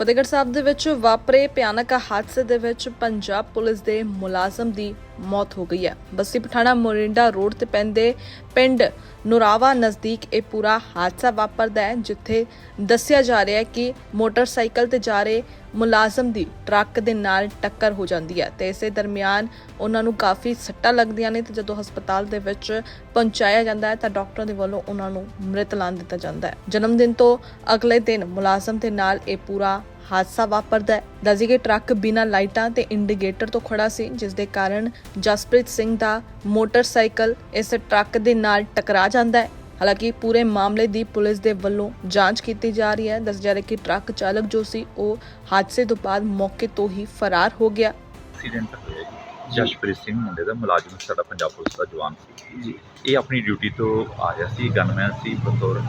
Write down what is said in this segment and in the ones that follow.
ਫਤਿਹਗੜ੍ਹ ਸਾਹਿਬ ਦੇ ਵਿੱਚ ਵਾਪਰੇ ਭਿਆਨਕ ਹਾਦਸੇ ਦੇ ਵਿੱਚ ਪੰਜਾਬ ਪੁਲਿਸ ਦੇ ਮੁਲਾਜ਼ਮ ਦੀ ਮੌਤ ਹੋ ਗਈ ਹੈ। ਬੱਸੀ ਪਠਾਣਾ ਮੋਰਿੰਡਾ ਰੋਡ ਤੇ ਪੈਂਦੇ ਪਿੰਡ ਨੁਰਾਵਾ ਨਜ਼ਦੀਕ ਇਹ ਪੂਰਾ ਹਾਦਸਾ ਵਾਪਰਦਾ ਹੈ, ਜਿੱਥੇ ਦੱਸਿਆ ਜਾ ਰਿਹਾ ਹੈ ਕਿ ਮੋਟਰਸਾਈਕਲ ਤੇ ਜਾ ਰਹੇ ਮੁਲਾਜ਼ਮ ਦੀ ਟਰੱਕ ਦੇ ਨਾਲ ਟੱਕਰ ਹੋ ਜਾਂਦੀ ਹੈ ਤੇ ਇਸੇ ਦਰਮਿਆਨ ਉਹਨਾਂ ਨੂੰ ਕਾਫੀ ਸੱਟਾਂ ਲੱਗਦੀਆਂ ਨੇ ਤੇ ਜਦੋਂ ਹਸਪਤਾਲ ਦੇ ਵਿੱਚ ਪਹੁੰਚਾਇਆ ਜਾਂਦਾ ਹੈ ਤਾਂ ਡਾਕਟਰਾਂ ਦੇ ਵੱਲੋਂ ਉਹਨਾਂ ਨੂੰ ਮ੍ਰਿਤ ਐਲਾਨ ਦਿੱਤਾ ਜਾਂਦਾ ਹੈ। ਜਨਮ ਦਿਨ ਤੋਂ ਅਗਲੇ ਦਿਨ ਮੁਲਾਜ਼ਮ ਦੇ ਨਾਲ ਇਹ ਪੂਰਾ ਹਾਦਸਾ ਵਾਪਰਦਾ ਹੈ। ਦੱਸੀ ਕਿ ਟਰੱਕ ਬਿਨਾਂ ਲਾਈਟਾਂ ਤੇ ਇੰਡੀਕੇਟਰ ਤੋਂ ਖੜਾ ਸੀ ਜਿਸ ਦੇ ਕਾਰਨ ਜਸਪ੍ਰੀਤ ਸਿੰਘ ਦਾ ਮੋਟਰਸਾਈਕਲ ਇਸ ਟਰੱਕ ਦੇ ਨਾਲ ਟਕਰਾ ਜਾਂਦਾ ਹੈ। ਹਾਲਾਂਕਿ ਪੂਰੇ ਮਾਮਲੇ ਦੀ ਪੁਲਿਸ ਦੇ ਵੱਲੋਂ ਜਾਂਚ ਕੀਤੀ ਜਾ ਰਹੀ ਹੈ। ਦੱਸ ਜਾ ਰਿਹਾ ਕਿ ਟਰੱਕ ਚਾਲਕ ਜੋ ਸੀ ਉਹ ਹਾਦਸੇ ਤੋਂ ਬਾਅਦ ਮੌਕੇ ਤੋਂ ਹੀ ਫਰਾਰ ਹੋ ਗਿਆ। ਐਕਸੀਡੈਂਟ ਹੋਇਆ ਜੀ। ਜਸ਼ਪ੍ਰੀਤ ਸਿੰਘ ਮੁੰਡੇ ਦਾ ਮੁਲਾਜ਼ਮ ਸਾਡਾ ਪੰਜਾਬ ਪੁਲਿਸ ਦਾ ਜਵਾਨ ਸੀ। ਜੀ। ਇਹ ਆਪਣੀ ਡਿਊਟੀ ਤੋਂ ਆ ਰਿਹਾ ਸੀ ਗਨਮੈਨ ਸੀ ਬਤੌਰ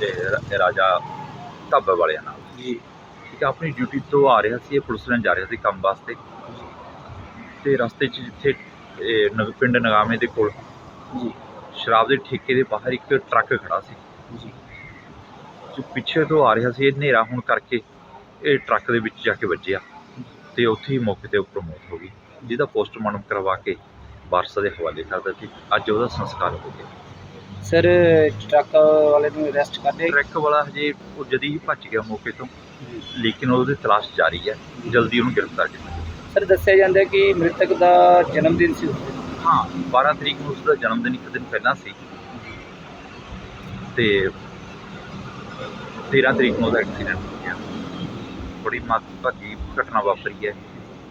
ਤੇ ਰ- ਰਾਜਾ ਢਾਬਾ ਵਾਲਿਆਂ ਨਾਲ। ਜੀ। ਠੀਕ ਹੈ ਆਪਣੀ ਡਿਊਟੀ ਤੋਂ ਆ ਰਿਹਾ ਸੀ ਇਹ ਪੁਲਿਸ ਲੈਣ ਜਾ ਰਿਹਾ ਸੀ ਕੰਮ ਵਾਸਤੇ। ਤੇ ਰਸਤੇ 'ਚ ਜਿੱਥੇ ਇਹ ਪਿੰਡ ਨਗਾਮੇ ਦੇ ਕੋਲ ਜੀ। ਸ਼ਰਾਬ ਦੇ ਠੇਕੇ ਦੇ ਬਾਹਰ ਇੱਕ ਟਰੱਕ ਖੜਾ ਸੀ। ਜੀ। ਜੋ ਪਿੱਛੇ ਤੋਂ ਆ ਰਿਹਾ ਸੀ ਇਹ ਹਨੇਰਾ ਹੋਣ ਕਰਕੇ ਇਹ ਟਰੱਕ ਦੇ ਵਿੱਚ ਜਾ ਕੇ ਵੱਜਿਆ। ਤੇ ਉੱਥੇ ਹੀ ਮੌਕੇ ਤੇ ਉੱਪਰ ਮੌਤ ਹੋ ਗਈ। ਜਿਹਦਾ ਪੋਸਟਮਾਰਟਮ ਕਰਵਾ ਕੇ ਵਾਰਸਾਂ ਦੇ ਹਵਾਲੇ ਕਰ ਦਿੱਤੀ। ਅੱਜ ਉਹਦਾ ਸੰਸਕਾਰ ਹੋ ਗਿਆ। ਸਰ ਟਰੱਕ ਵਾਲੇ ਨੂੰ ਅਰੈਸਟ ਕਰ ਲਿਆ ਟਰੱਕ ਵਾਲਾ ਹਜੇ ਉਹ ਜਦੀ ਭੱਜ ਗਿਆ ਮੌਕੇ ਤੋਂ। ਲੇਕਿਨ ਉਹਦੀ ਤਲਾਸ਼ ਜਾਰੀ ਹੈ। ਜਲਦੀ ਉਹਨੂੰ ਗ੍ਰਿਫਤਾਰ ਕੀਤਾ। ਸਰ ਦੱਸਿਆ ਜਾਂਦਾ ਹੈ ਕਿ ਮ੍ਰਿਤਕ ਦਾ ਜਨਮ ਦਿਨ। ਸੀ ਹਾਂ 12 ਤਰੀਕ ਨੂੰ ਉਸਦਾ ਜਨਮ ਦਿਨ ਇੱਕ ਦਿਨ ਪਹਿਲਾਂ ਸੀ। ਤੇ 13 ਤਰੀਕ ਨੂੰ ਉਹਦਾ ਐਕਸੀਡੈਂਟ ਹੋ ਗਿਆ। ਬੜੀ ਮੰਦਭਾਗੀ ਘਟਨਾ ਵਾਪਰੀ ਹੈ।